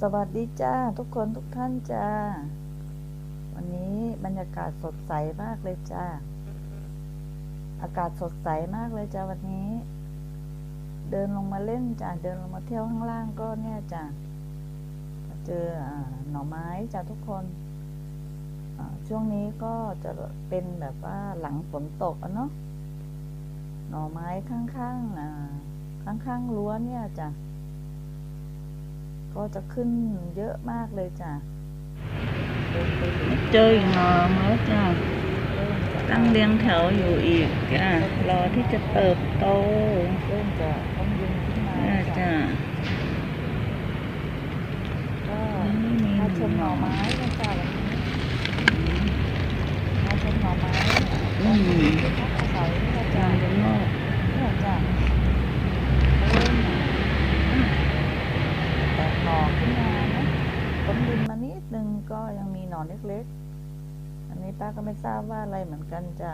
สวัสดีจ้าทุกคนทุกท่านจ้า วันนี้บรรยากาศสดใสมากเลยจ้า อากาศสดใสมากเลยจ้าวันนี้ เดินลงมาเล่นจ้าเดินลงมาเที่ยวข้างล่างก็เนี่ยจ้าเจอหน่อไม้จ้าทุกคนช่วงนี้ก็จะเป็นแบบว่าหลังฝนตกอะเนาะหน่อไม้ข้างๆอ่าข้างๆรั้วเนี่ยจ้า ก็จะขึ้นเยอะมากเลยจ้ะเดินไปดูเจออีกหน่อแล้วจ้ะเริ่มจะตั้งเรียงแถวอยู่อีกจ้ะรอที่จะเติบโตเริ่มจะต้องยืนขึ้นมาน่าจ้ะจะก็ไม่มีมาชมหน่อไม้กันจ้ะวันนี้มาชมหน่อไม้อืมที่พักอาศัยนี่แหละ จา จ้ะ งจะงอก เนี่ยจ้ะเริ่มแตกหน่อขึ้นมานะต้นดินมานิดนึงก็ ยังมีหน่อเล็กๆ อันนี้ป้าก็ไม่ทราบว่าอะไรเหมือนกันจ้ะ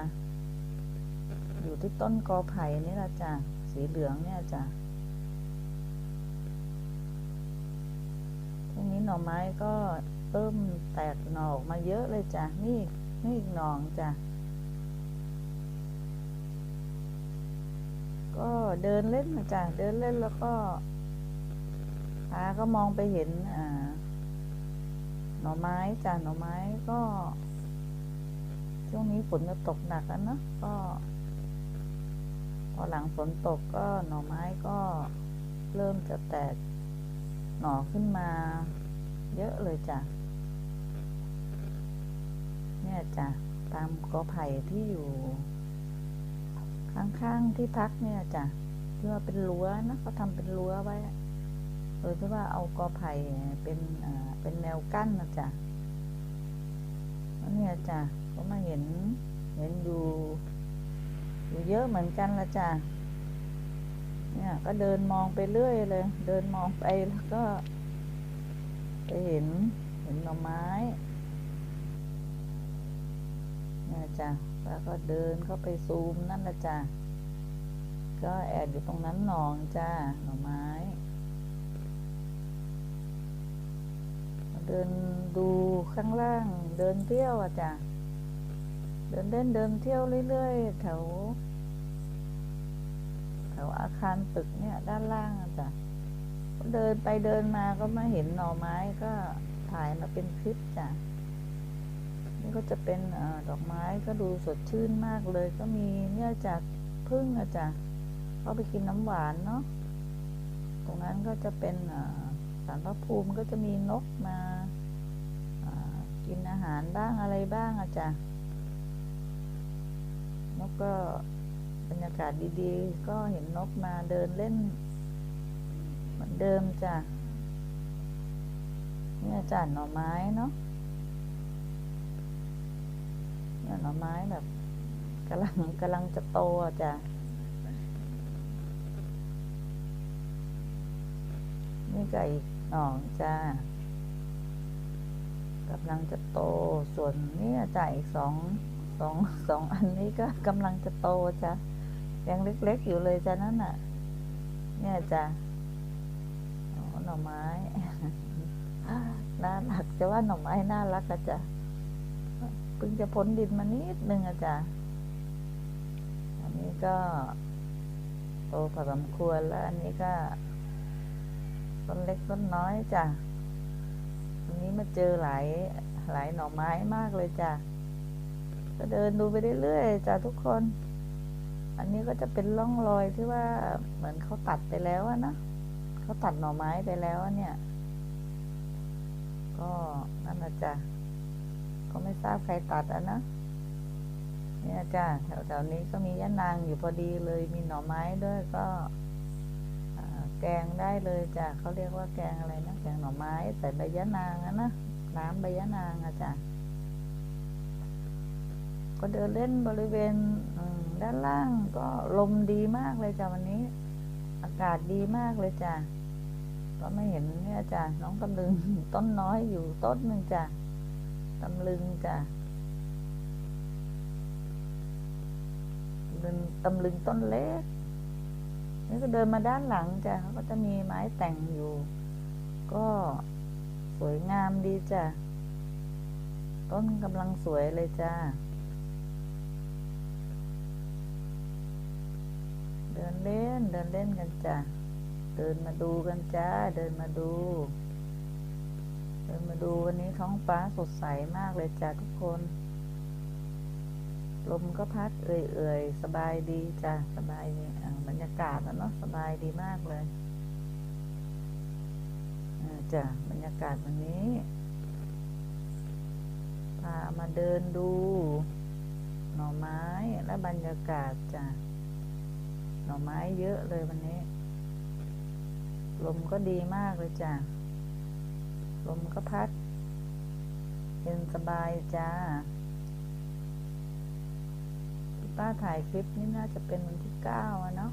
อยู่ที่ต้นกอไผ่นี่ละจ้ะ สีเหลืองเนี่ยจ้ะทีนี้หน่อไม้ก็เริ่มแตกหน่อออกมาเยอะเลยจ้ะ นี่นี่อีกหน่องจ้ะ ก็เดินเล่นนะจ้ะ เดินเล่นแล้วก็ตาก็มองไปเห็นอ่า หน่อไม้จ้ะหน่อไม้ก็ ช่วงนี้ฝนจะตกหนักแล้วเนอะก็ พอหลังฝนตกก็หน่อไม้ก็เริ่มจะแตกหน่อขึ้นมา เยอะเลยจ้ะเนี่ยจ้ะตามกอไผ่ที่อยู่ ข้างๆที่พักเนี่ยจ้ะที่ว่าเป็นรั้วนะเขาทำเป็นรั้วไว้ โดยที่ว่าเอากอไผ่เป็นเป็นแนวกั้นนะจ้ะเนี่ยจ้ะก็มาเห็นเห็นอยู่อยู่เยอะเหมือนกันละจ้ะเนี่ยก็เดินมองไปเรื่อยเลย เดินมองไปแล้วก็ ไปเห็นเห็นหน่อไม้เนี่ยจ้ะแล้วก็เดินเข้าไปซูมนั่นละจ้ะก็แอบอยู่ตรงนั้นหนองจ้าหน่อไม้ เดินดูข้างล่าง เดินเที่ยวอะจ้ะ เดินเล่นเดินเที่ยวเรื่อยๆแถวแถวอาคารตึกเนี่ยด้านล่างอะจ้ะเดินไปเดินมาก็มาเห็นหน่อไม้ก็ถ่ายมาเป็นคลิปจ้ะนี่ก็จะเป็นอดอกไม้ก็ดูสดชื่นมากเลย ก็มีเนี่ยจากพึ่งอะจ้ะเขาไปกินน้ำหวานเนาะตรงนั้นก็จะเป็นอ่อสารพระภูมิก็จะมีนกมาากินอาหารบ้างอะไรบ้างอะจ้ะนกก็บรรยากาศดีๆ ก็เห็นนกมาเดินเล่น เหมือนเดิมจ้ะเนี่ยจ้ะหน่อไม้เนาะเนี่ยหน่อไม้แบบกำลังกำลังจะโตอะจ้ะนี่ก็อีก หน่องจ้ากำลังจะโต ส่วนนี่จ้ะอีกสองสองสองอันนี้ก็กำลังจะโตจ้ะยังเล็กๆอยู่เลยจ้ะนั่นน่ะ เนี่ยจ้ะหน่อไม้น่ารักจะว่าหน่อไม้น่ารักอะจ้ะเพิ่งจะพ้นดินมานิดนึงอะจ้ะอันนี้ก็โตพอสมควรแล้วอันนี้ก็ ต้นเล็กต้นน้อยจ้ะวันนี้มาเจอหลายหลายหน่อไม้มากเลยจ้ะก็เดินดูไปเรื่อยๆจ้ะทุกคน อันนี้ก็จะเป็นร่องรอยที่ว่าเหมือนเขาตัดไปแล้วนะเขาตัดหน่อไม้ไปแล้วเนี่ย ก็นั่นนะจ้ะก็ไม่ทราบใครตัดอะนะเนี่ยจ้าแถวๆนี้ก็มียะนางอยู่พอดีเลยมีหน่อไม้ด้วยก็ แกงได้เลยจ้ะเขาเรียกว่าแกงอะไรนะแกงหน่อไม้ใส่ใบยะนางนะ น้ำใบยะนางอะจ้ะก็เดินเล่นบริเวณด้านล่างก็ลมดีมากเลยจ้ะวันนี้ อากาศดีมากเลยจ้ะก็ไม่เห็นเนี่ยจ้ะน้องตำลึงต้นน้อยอยู่ต้นหนึ่งจ้ะตำลึงจ้ะตำลึงต้นเล็ก นี่ก็เดินมาด้านหลังจ้ะเขาก็จะมีไม้แต่งอยู่ ก็สวยงามดีจ้ะ ต้นกำลังสวยเลยจ้าเดินเล่นเดินเล่นกันจ้ะ เดินมาดูกันจ้า เดินมาดู เดินมาดูวันนี้ท้องฟ้าสดใสมากเลยจ้ะทุกคน ลมก็พัดเอื่อยๆ สบายดีจ้ะ สบายดีอ่าบรรยากาศนะเนาะสบายดีมากเลยอ่าจ้ะบรรยากาศวันนี้ พามาเดินดู หน่อไม้และบรรยากาศจ้ะ หน่อไม้เยอะเลยวันนี้ ลมก็ดีมากเลยจ้ะ ลมก็พัดเย็นสบายจ้า ป้าถ่ายคลิปนี้น่าจะเป็นวันที่เก้าอะเนาะ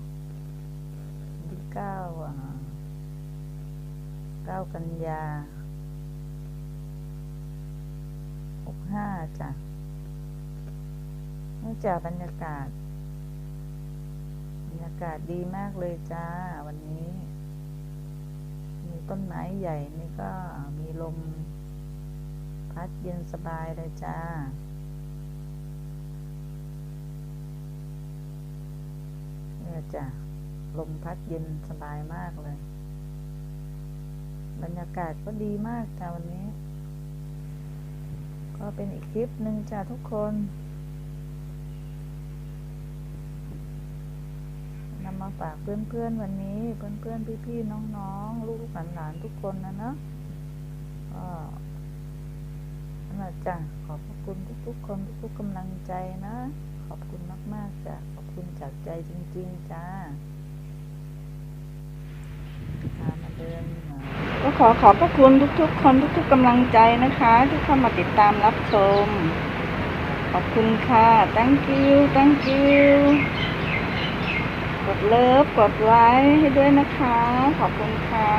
วันที่เก้าอะเก้ากันยาหกห้าจ้ะนี่จ้ะบรรยากาศ บรรยากาศดีมากเลยจ้า วันนี้ มีต้นไม้ใหญ่นี่ก็มีลม พัดเย็นสบายเลยจ้า เนี่ย จ้ะ ลมพัดเย็นสบายมากเลย บรรยากาศก็ดีมากจ้าวันนี้ ก็เป็นอีกคลิปหนึ่งจ้าทุกคนนำมาฝากเพื่อนๆวันนี้ เพื่อนๆพี่ๆน้องๆ ลูกหลานๆทุกคนนะเนาะก็นั่นแหละจ้ะขอบพระคุณทุกๆคนทุกๆกำลังใจนะ ขอบคุณมาก ๆจ้ะขอบคุณจากใจจริง ๆ จ้าพามาเดินก็ขอขอบพระคุณทุก ๆ คนทุก ๆกำลังใจนะคะ ที่เข้ามาติดตามรับชม ขอบคุณค่ะ thank you thank you กดเลิฟกดไลค์ให้ด้วยนะคะ ขอบคุณค่ะ